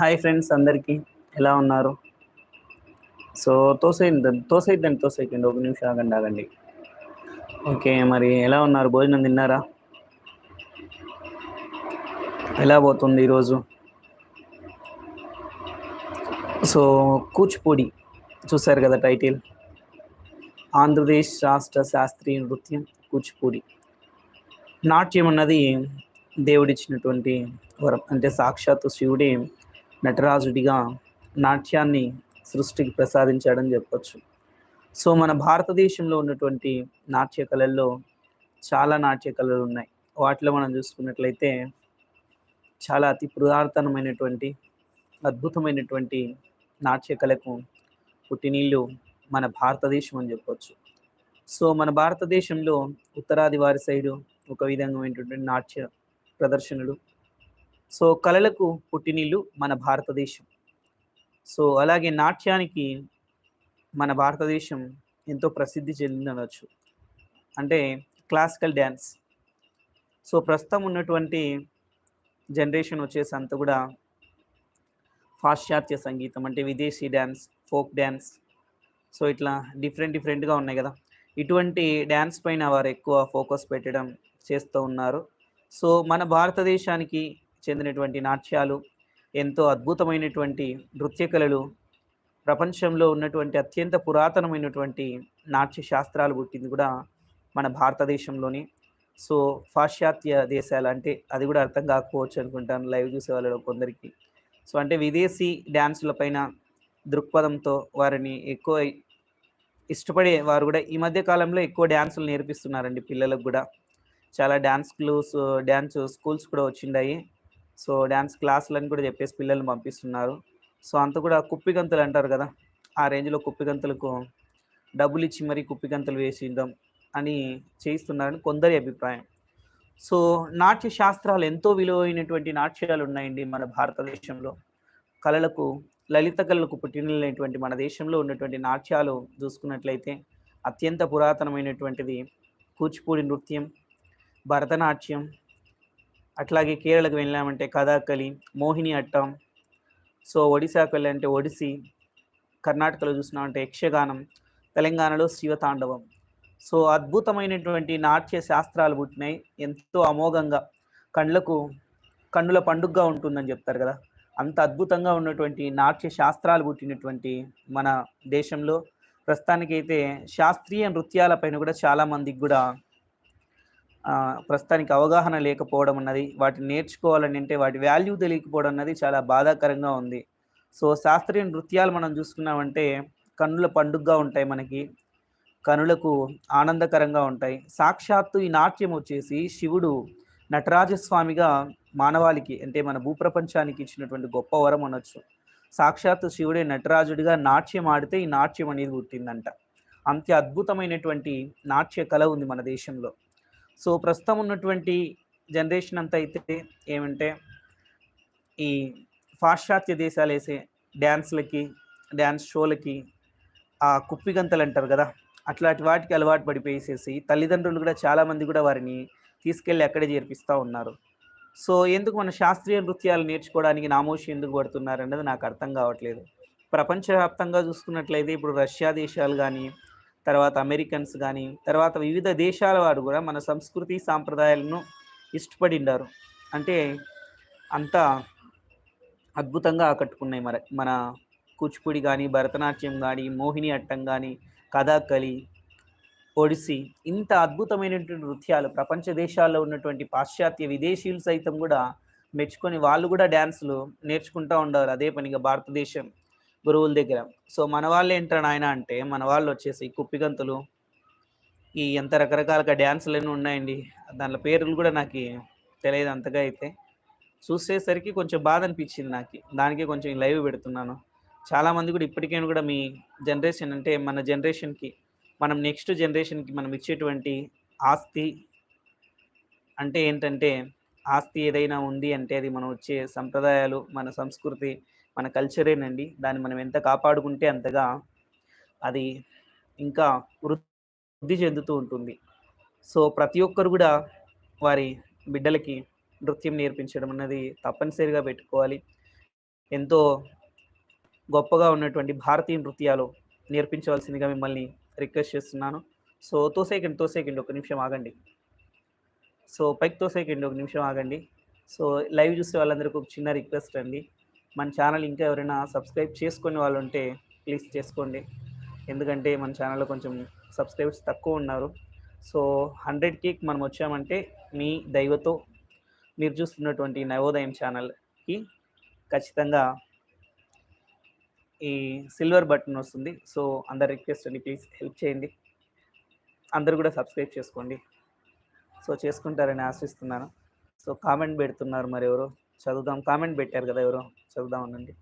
Hi friends అందరికీ. ఎలా ఉన్నారు? సో తోసేయండి తోసేద్దండి తోసేయకండి. ఒక నిమిషం ఆగండి ఆగండి. ఓకే మరి ఎలా ఉన్నారు? భోజనం తిన్నారా? ఎలా పోతుంది ఈరోజు? సో కూచిపూడి చూశారు కదా టైటిల్. ఆంధ్రప్రదేశ్ రాష్ట్ర శాస్త్రీయ నృత్యం కూచిపూడి. నాట్యం అన్నది దేవుడిచ్చినటువంటి వరం అంటే సాక్షాత్తు శివుడే నటరాజుడిగా నాట్యాన్ని సృష్టికి ప్రసాదించాడని చెప్పచ్చు. సో మన భారతదేశంలో ఉన్నటువంటి నాట్య కళల్లో చాలా నాట్య కళలు ఉన్నాయి. వాటిలో మనం చూసుకున్నట్లయితే చాలా అతి పురాతనమైనటువంటి అద్భుతమైనటువంటి నాట్య కళకు పుట్టినీళ్ళు మన భారతదేశం అని చెప్పవచ్చు సో మన భారతదేశంలో ఉత్తరాది వారి సైడు ఒక విధమైనటువంటి నాట్య ప్రదర్శనలు సో కళలకు పుట్టినీళ్ళు మన భారతదేశం. సో అలాగే నాట్యానికి మన భారతదేశం ఎంతో ప్రసిద్ధి చెందవచ్చు అంటే క్లాసికల్ డ్యాన్స్. సో ప్రస్తుతం ఉన్నటువంటి జనరేషన్ వచ్చేసి అంతా కూడా పాశ్చాత్య సంగీతం అంటే విదేశీ డ్యాన్స్ ఫోక్ డ్యాన్స్. సో ఇట్లా డిఫరెంట్ డిఫరెంట్గా ఉన్నాయి కదా. ఇటువంటి డ్యాన్స్ పైన వారు ఎక్కువ ఫోకస్ పెట్టడం చేస్తూ ఉన్నారు. సో మన భారతదేశానికి చెందినటువంటి నాట్యాలు ఎంతో అద్భుతమైనటువంటి నృత్య కళలు ప్రపంచంలో ఉన్నటువంటి అత్యంత పురాతనమైనటువంటి నాట్య శాస్త్రాలు పుట్టింది కూడా మన భారతదేశంలోని. సో పాశ్చాత్య దేశాలు అంటే అది కూడా అర్థం కాకపోవచ్చు అనుకుంటాను లైవ్ చూసే వాళ్ళలో కొందరికి. సో అంటే విదేశీ డ్యాన్సులపైన దృక్పథంతో వారిని ఎక్కువ ఇష్టపడే వారు కూడా ఈ మధ్య కాలంలో ఎక్కువ డ్యాన్సులు నేర్పిస్తున్నారండి పిల్లలకు కూడా. చాలా డ్యాన్స్ క్లూస్ డ్యాన్స్ స్కూల్స్ కూడా వచ్చిండాయి. సో డ్యాన్స్ క్లాసులని కూడా చెప్పేసి పిల్లల్ని పంపిస్తున్నారు. సో అంత కూడా కుప్పిగంతులు అంటారు కదా ఆ రేంజ్లో కుప్పిగంతులకు డబ్బులు ఇచ్చి మరీ కుప్పిగంతులు వేసిద్దాం అని చేయిస్తున్నారని కొందరి అభిప్రాయం. సో నాట్య శాస్త్రాలు ఎంతో విలువైనటువంటి నాట్యాలు ఉన్నాయండి మన భారతదేశంలో. కళలకు లలిత కళలకు పుట్టినటువంటి మన దేశంలో ఉన్నటువంటి నాట్యాలు చూసుకున్నట్లయితే అత్యంత పురాతనమైనటువంటిది కూచిపూడి నృత్యం భరతనాట్యం అట్లాగే కేరళకు వెళ్ళామంటే కథాకళి మోహిని అట్టం సో ఒడిశాకు వెళ్ళాలంటే ఒడిసి కర్ణాటకలో చూసినామంటే యక్షగానం తెలంగాణలో శివతాండవం. సో అద్భుతమైనటువంటి నాట్య శాస్త్రాలు పుట్టినాయి. ఎంతో అమోఘంగా కళ్ళకు కన్నుల పండుగగా ఉంటుందని చెప్తారు కదా. అంత అద్భుతంగా ఉన్నటువంటి నాట్య శాస్త్రాలు పుట్టినటువంటి మన దేశంలో ప్రస్తుతానికైతే శాస్త్రీయ నృత్యాలపైన కూడా చాలామందికి కూడా ప్రస్తుతానికి అవగాహన లేకపోవడం అన్నది వాటిని నేర్చుకోవాలని అంటే వాటి వాల్యూ తెలియకపోవడం అన్నది చాలా బాధాకరంగా ఉంది. సో శాస్త్రీయ నృత్యాలు మనం చూసుకున్నామంటే కన్నుల పండుగగా ఉంటాయి మనకి కనులకు ఆనందకరంగా ఉంటాయి. సాక్షాత్తు ఈ నాట్యం వచ్చేసి శివుడు నటరాజస్వామిగా మానవాళికి అంటే మన భూప్రపంచానికి ఇచ్చినటువంటి గొప్ప వరం అనొచ్చు. సాక్షాత్తు శివుడే నటరాజుడిగా నాట్యం ఆడితే ఈ నాట్యం అనేది పుట్టిందంట. అంత అద్భుతమైనటువంటి నాట్య కళ ఉంది మన దేశంలో. సో ప్రస్తుతం ఉన్నటువంటి జనరేషన్ అంతా అయితే ఏమంటే ఈ పాశ్చాత్య దేశాలు వేసే డ్యాన్స్లకి డ్యాన్స్ షోలకి ఆ కుప్పిగంతలు అంటారు కదా అట్లాంటి వాటికి అలవాటు పడిపోయేసేసి తల్లిదండ్రులు కూడా చాలామంది కూడా వారిని తీసుకెళ్ళి అక్కడే చేర్పిస్తూ ఉన్నారు. సో ఎందుకు మన శాస్త్రీయ నృత్యాలు నేర్చుకోవడానికి నామోషి ఎందుకు పడుతున్నారు అన్నది నాకు అర్థం కావట్లేదు. ప్రపంచవ్యాప్తంగా చూసుకున్నట్లయితే ఇప్పుడు రష్యా దేశాలు కానీ తర్వాత అమెరికన్స్ కానీ తర్వాత వివిధ దేశాల వారు కూడా మన సంస్కృతి సాంప్రదాయాలను ఇష్టపడిండారు. అంటే అంత అద్భుతంగా ఆకట్టుకున్నాయి మరి మన కూచిపూడి కానీ భరతనాట్యం కానీ మోహిని అట్టం కానీ కథాకళి ఒడిసి ఇంత అద్భుతమైనటువంటి నృత్యాలు ప్రపంచ దేశాల్లో ఉన్నటువంటి పాశ్చాత్య విదేశీయులు సైతం కూడా మెచ్చుకొని వాళ్ళు కూడా డ్యాన్సులు నేర్చుకుంటూ ఉండాలి అదే పనిగా భారతదేశం గురువుల దగ్గర. సో మన వాళ్ళు ఏంటారు ఆయన అంటే మన వాళ్ళు వచ్చేసి కుప్పిగంతులు ఈ ఎంత రకరకాలుగా డ్యాన్సులు అన్నీ ఉన్నాయండి. దాంట్లో పేర్లు కూడా నాకు తెలియదు అంతగా అయితే. చూసేసరికి కొంచెం బాధ అనిపించింది నాకు. దానికి కొంచెం లైవ్ పెడుతున్నాను. చాలామంది కూడా ఇప్పటికైనా కూడా మీ జనరేషన్ అంటే మన జనరేషన్కి మనం నెక్స్ట్ జనరేషన్కి మనం ఇచ్చేటువంటి ఆస్తి అంటే ఏంటంటే ఆస్తి ఏదైనా ఉంది అంటే అది మనం వచ్చే సంప్రదాయాలు మన సంస్కృతి మన కల్చరేనండి దాన్ని మనం ఎంత కాపాడుకుంటే అంతగా అది ఇంకా వృద్ధి చెందుతూ ఉంటుంది. సో ప్రతి ఒక్కరు కూడా వారి బిడ్డలకి నృత్యం నేర్పించడం అన్నది తప్పనిసరిగా పెట్టుకోవాలి. ఎంతో గొప్పగా ఉన్నటువంటి భారతీయ నృత్యాలు నేర్పించవలసిందిగా మిమ్మల్ని రిక్వెస్ట్ చేస్తున్నాను. సో తోసేకండి తోసేకండి ఒక నిమిషం ఆగండి. సో పైకి తోసేకండి ఒక నిమిషం ఆగండి. సో లైవ్ చూసే వాళ్ళందరికీ ఒక చిన్న రిక్వెస్ట్ అండి. మన ఛానల్ ఇంకా ఎవరైనా సబ్స్క్రైబ్ చేసుకునే వాళ్ళు ఉంటే ప్లీజ్ చేసుకోండి. ఎందుకంటే మన ఛానల్లో కొంచెం సబ్స్క్రైబర్స్ తక్కువ ఉన్నారు. సో హండ్రెడ్కి మనం వచ్చామంటే మీ దైవతో మీరు చూస్తున్నటువంటి నవోదయం ఛానల్కి ఖచ్చితంగా ఈ సిల్వర్ బటన్ వస్తుంది. సో అందరు రిక్వెస్ట్ అండి ప్లీజ్ హెల్ప్ చేయండి. అందరు కూడా సబ్స్క్రైబ్ చేసుకోండి. సో చేసుకుంటారని ఆశిస్తున్నాను. సో కామెంట్ పెడుతున్నారు మరెవరో? చదువుదాం కామెంట్ పెట్టారు కదా ఎవరు చదువుదాం అనండి.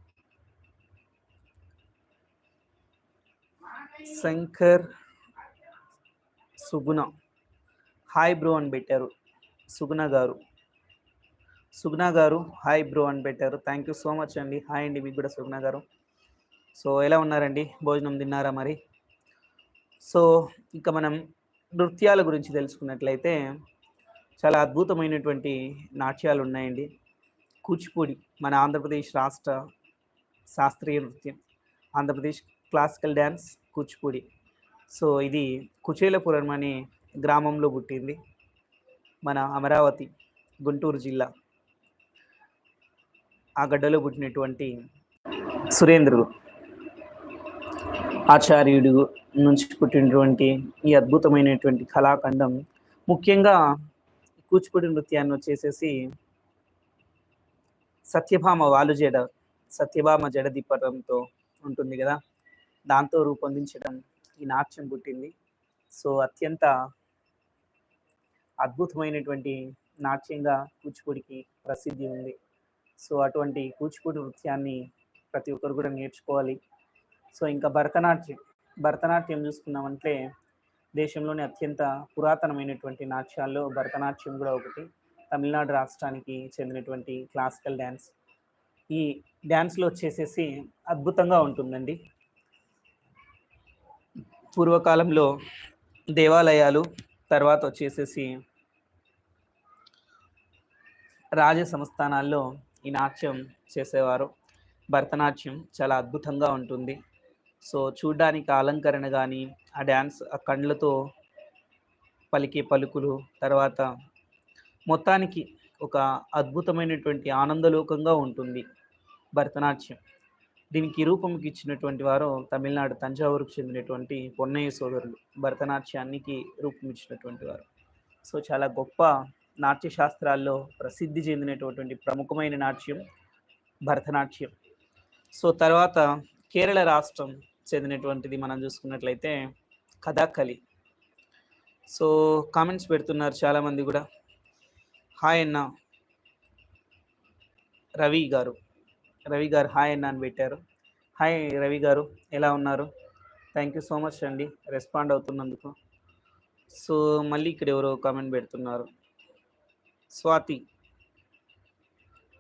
శంకర్ సుగుణ. హాయ్ బ్రో అని పెట్టారు సుగుణ గారు. సుగుణ గారు హాయ్ బ్రో అని పెట్టారు. థ్యాంక్ యూ సో మచ్ అండి. హాయ్ అండి మీకు కూడా సుగుణ గారు. సో ఎలా ఉన్నారండి? భోజనం తిన్నారా మరి? సో ఇంకా మనం నృత్యాల గురించి తెలుసుకున్నట్లయితే చాలా అద్భుతమైనటువంటి నాట్యాలు ఉన్నాయండి. కూచిపూడి మన ఆంధ్రప్రదేశ్ రాష్ట్ర శాస్త్రీయ నృత్యం Andhra Pradesh classical dance Kuchipudi. So ఇది కుచేలపురం అనే గ్రామంలో పుట్టింది. మన అమరావతి గుంటూరు జిల్లా. ఆ గడ్డలో పుట్టినటువంటి సురేంద్రుడు ఆచార్యుడు నుంచి పుట్టినటువంటి ఈ అద్భుతమైనటువంటి కళాఖండం. ముఖ్యంగా కూచిపూడి నృత్యాన్ని వచ్చేసేసి సత్యభామ వాలు జడ సత్యభామ జడ దిప్పడంతో ఉంటుంది కదా. దాంతో రూపొందించడం ఈ నాట్యం పుట్టింది. సో అత్యంత అద్భుతమైనటువంటి నాట్యంగా కూచిపూడికి ప్రసిద్ధి ఉంది. సో అటువంటి కూచిపూడి నృత్యాన్ని ప్రతి ఒక్కరు కూడా నేర్చుకోవాలి. సో ఇంకా భరతనాట్యం భరతనాట్యం చూసుకున్నామంటే దేశంలోని అత్యంత పురాతనమైనటువంటి నాట్యాల్లో భరతనాట్యం కూడా ఒకటి. తమిళనాడు రాష్ట్రానికి చెందినటువంటి క్లాసికల్ డ్యాన్స్ ఈ డ్యాన్స్లో వచ్చేసేసి అద్భుతంగా ఉంటుందండి. పూర్వకాలంలో దేవాలయాలు తర్వాత వచ్చేసేసి రాజ సంస్థానాల్లో ఈ నాట్యం చేసేవారు. భరతనాట్యం చాలా అద్భుతంగా ఉంటుంది. సో చూడ్డానికి అలంకరణ కానీ ఆ డ్యాన్స్ ఆ కండ్లతో పలికే పలుకులు తర్వాత మొత్తానికి ఒక అద్భుతమైనటువంటి ఆనందలోకంగా ఉంటుంది భరతనాట్యం. దీనికి రూపంకి ఇచ్చినటువంటి వారు తమిళనాడు తంజావూరుకు చెందినటువంటి పొన్నయ్య సోదరులు. భరతనాట్యానికి రూపం ఇచ్చినటువంటి వారు. సో చాలా గొప్ప నాట్య శాస్త్రాల్లో ప్రసిద్ధి చెందినటువంటి ప్రముఖమైన నాట్యం భరతనాట్యం. సో తర్వాత కేరళ రాష్ట్రం చెందినటువంటిది మనం చూసుకున్నట్లయితే కథాకళి. సో కామెంట్స్ పెడుతున్నారు చాలామంది కూడా. హాయ్ అన్న. రవి గారు. రవి గారు హాయ్ అన్న అని పెట్టారు. హాయ్ రవి గారు ఎలా ఉన్నారు? థ్యాంక్ యూ సో మచ్ అండి. రెస్పాండ్ అవుతున్నందుకు. సో మళ్ళీ ఇక్కడ ఎవరో కామెంట్ పెడుతున్నారు. Swathi.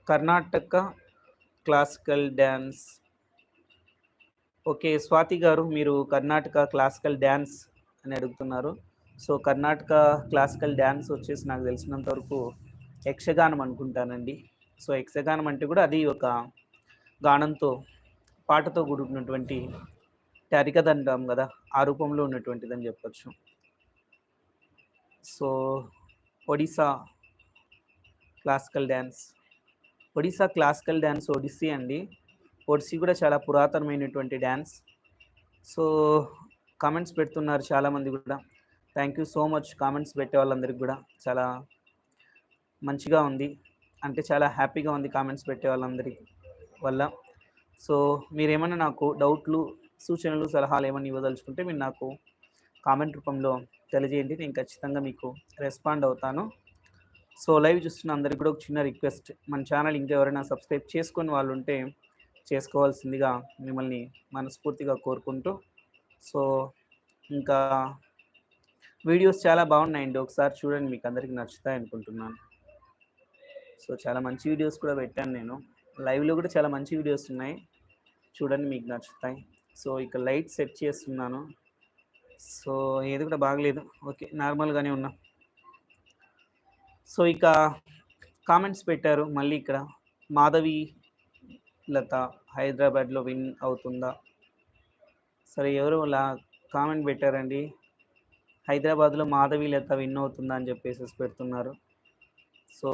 Karnataka classical dance okay Swathi garu మీరు కర్ణాటక క్లాసికల్ డ్యాన్స్ అని అడుగుతున్నారు. సో కర్ణాటక క్లాసికల్ డ్యాన్స్ వచ్చేసి నాకు తెలిసినంత వరకు యక్షగానం అనుకుంటానండి. సో యక్షగానం అంటే కూడా అది ఒక గానంతో పాటతో కూడుకున్నటువంటి టరికథ అంటాం కదా ఆ రూపంలో ఉన్నటువంటిదని చెప్పచ్చు. So Odisha classical dance Odisha classical dance Odissi అండి. ఒడిస్సీ కూడా చాలా పురాతనమైనటువంటి డ్యాన్స్. సో కామెంట్స్ పెడుతున్నారు చాలామంది కూడా. Thank you so much comments పెట్టే వాళ్ళందరికీ కూడా. చాలా మంచిగా ఉంది. అంటే చాలా హ్యాపీగా ఉంది కామెంట్స్ పెట్టే వాళ్ళందరి వల్ల. సో మీరేమైనా నాకు డౌట్లు సూచనలు సలహాలు ఏమైనా ఇవ్వదలుచుకుంటే మీరు నాకు కామెంట్ రూపంలో తెలియజేయండి. నేను ఖచ్చితంగా మీకు రెస్పాండ్ అవుతాను. సో లైవ్ చూస్తున్న అందరికి కూడా ఒక చిన్న రిక్వెస్ట్. మన ఛానల్ ఇంకా ఎవరైనా సబ్స్క్రైబ్ చేసుకొని వాళ్ళు ఉంటే చేసుకోవాల్సిందిగా మిమ్మల్ని మనస్ఫూర్తిగా కోరుకుంటూ. సో ఇంకా వీడియోస్ చాలా బాగున్నాయండి. ఒకసారి చూడండి మీకు అందరికీ నచ్చుతాయి అనుకుంటున్నాను. సో చాలా మంచి వీడియోస్ కూడా పెట్టాను నేను. లైవ్లో కూడా చాలా మంచి వీడియోస్ ఉన్నాయి. చూడండి మీకు నచ్చుతాయి. సో ఇక్కడ లైట్ సెట్ చేస్తున్నాను. సో ఏది కూడా బాగలేదు. ఓకే నార్మల్గానే ఉన్నా. సో ఇక కామెంట్స్ పెట్టారు మళ్ళీ ఇక్కడ. మాధవి లత హైదరాబాద్లో విన్ అవుతుందా? సరే ఎవరు అలా కామెంట్ పెట్టారండి? హైదరాబాద్లో మాధవి లత విన్ అవుతుందా అని చెప్పేసి పెడుతున్నారు. సో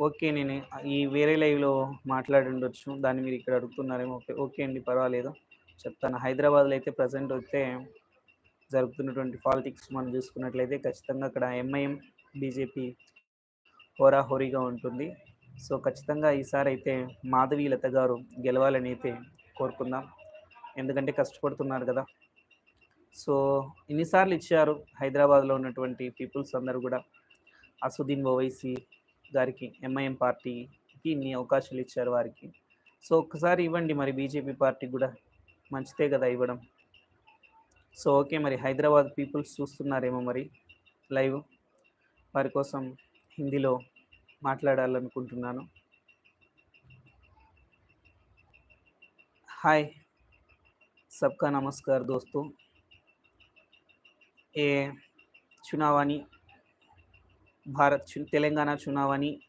ఓకే నేను ఈ వేరే లైవ్లో మాట్లాడి ఉండొచ్చు దాన్ని మీరు ఇక్కడ అడుగుతున్నారేమో. ఓకే ఓకే అండి పర్వాలేదు. చెప్తాను. హైదరాబాద్లో అయితే ప్రజెంట్ అయితే జరుగుతున్నటువంటి పాలిటిక్స్ మనం చూసుకున్నట్లయితే ఖచ్చితంగా అక్కడ ఎంఐఎం బీజేపీ హోరాహోరీగా ఉంటుంది. సో ఖచ్చితంగా ఈసారి అయితే మాధవి లత గారు గెలవాలని అయితే కోరుకుందాం. ఎందుకంటే కష్టపడుతున్నారు కదా. సో ఎన్నిసార్లు ఇచ్చారు హైదరాబాద్లో ఉన్నటువంటి పీపుల్స్ అందరూ కూడా. అసుదీన్ ఓవైసీ గారికి ఎంఐఎం పార్టీకి ఇన్ని అవకాశాలు ఇచ్చారు వారికి సో ఒక్కసారి ఇవ్వండి మరి బీజేపీ పార్టీకి కూడా మంచిదే కదా ఇవ్వడం సో ఓకే మరి హైదరాబాద్ పీపుల్స్ చూస్తున్నారేమో మరి లైవ్ వారి కోసం హిందీలో మాట్లాడాలనుకుంటున్నాను హాయ్ सबका नमस्कार दोस्तों ये चुनावानी भारत चु, तेलंगाना चुनावानी,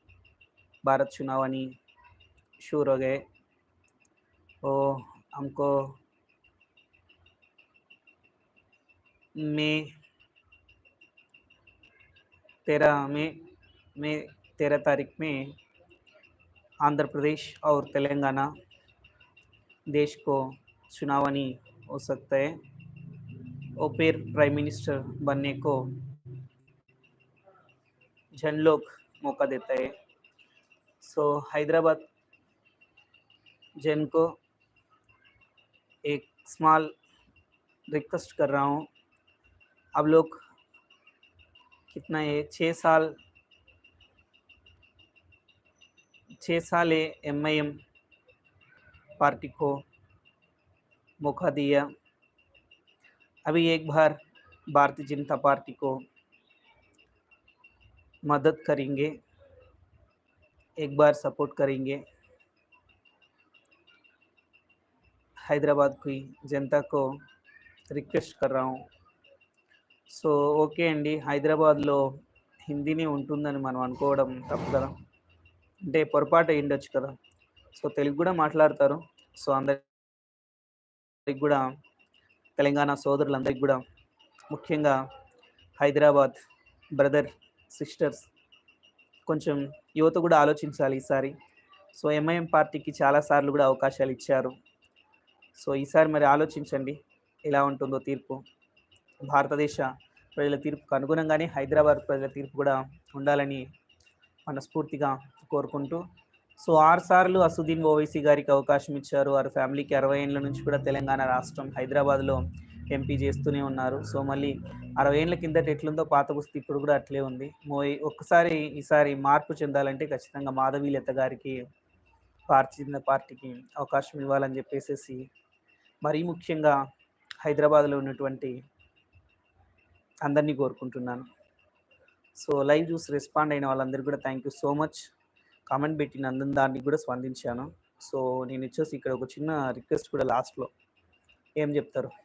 भारत चुनावानी शुरू हो गए। तो हमको मई तेरह में में तेरह तारीख में आंध्र प्रदेश और तेलंगाना देश को चुनावानी हो सकता है। और फिर प्राइम मिनिस्टर बनने को लोग मौका देता है। सो हैदराबाद जन को एक स्मॉल रिक्वेस्ट कर रहा हूँ। अब लोग कितना है? छः साल छः साल है एम आई एम पार्टी को मौका दिया। अभी एक बार भारतीय जनता पार्टी को मदद करेंगे एक बार सपोर्ट करेंगे हैदराबाद की जनता को రిక్వెస్ట్ कर रहा हूँ సో ఓకే అండి హైదరాబాద్లో హిందీనే ఉంటుందని మనం అనుకోవడం తప్పు కదా అంటే పొరపాటు అయి ఉండొచ్చు కదా సో తెలుగు కూడా మాట్లాడతారు సో అందరికి కూడా తెలంగాణ సోదరులందరికీ కూడా ముఖ్యంగా హైదరాబాద్ బ్రదర్ సిస్టర్స్. కొంచెం యువత కూడా ఆలోచించాలి ఈసారి. సో ఎంఐఎం పార్టీకి చాలాసార్లు కూడా అవకాశాలు ఇచ్చారు. సో ఈసారి మరి ఆలోచించండి. ఎలా ఉంటుందో తీర్పు. భారతదేశ ప్రజల తీర్పుకు అనుగుణంగానే హైదరాబాద్ ప్రజల తీర్పు కూడా ఉండాలని మనస్ఫూర్తిగా కోరుకుంటూ. సో ఆరు సార్లు అసుద్దీన్ ఓవైసీ గారికి అవకాశం ఇచ్చారు. వారి ఫ్యామిలీకి అరవై ఏళ్ళ నుంచి కూడా తెలంగాణ రాష్ట్రం హైదరాబాద్లో ఎంపీ చేస్తూనే ఉన్నారు. సో మళ్ళీ అరవై ఏళ్ళ కిందట ఎట్లుందో పాత పుస్తీ ఇప్పుడు కూడా అట్లే ఉంది. మోయ్ ఒక్కసారి ఈసారి మార్పు చెందాలంటే ఖచ్చితంగా మాధవీలత గారికి పార్టీ పార్టీకి అవకాశం ఇవ్వాలని చెప్పేసి మరీ ముఖ్యంగా హైదరాబాద్లో ఉన్నటువంటి అందరినీ కోరుకుంటున్నాను. సో లైవ్ చూసి రెస్పాండ్ అయిన వాళ్ళందరికీ కూడా thank you so much. Comment పెట్టిన అందరి దానికి కూడా స్పందించాను. సో నేను వచ్చేసి ఇక్కడ ఒక చిన్న రిక్వెస్ట్ కూడా లాస్ట్లో. ఏం చెప్తారు?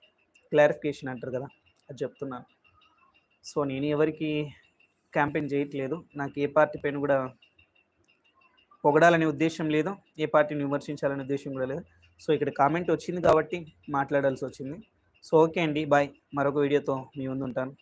క్లారిఫికేషన్ అంటారు కదా అది చెప్తున్నాను. సో నేను ఎవరికి క్యాంపెయిన్ చేయట్లేదు. నాకు ఏ పార్టీ పైన కూడా పొగడాలనే ఉద్దేశం లేదు. ఏ పార్టీని విమర్శించాలనే ఉద్దేశం కూడా లేదు. సో ఇక్కడ కామెంట్ వచ్చింది కాబట్టి మాట్లాడాల్సి వచ్చింది. సో ఓకే అండి. బాయ్. మరొక వీడియోతో మీ ముందు ఉంటాను.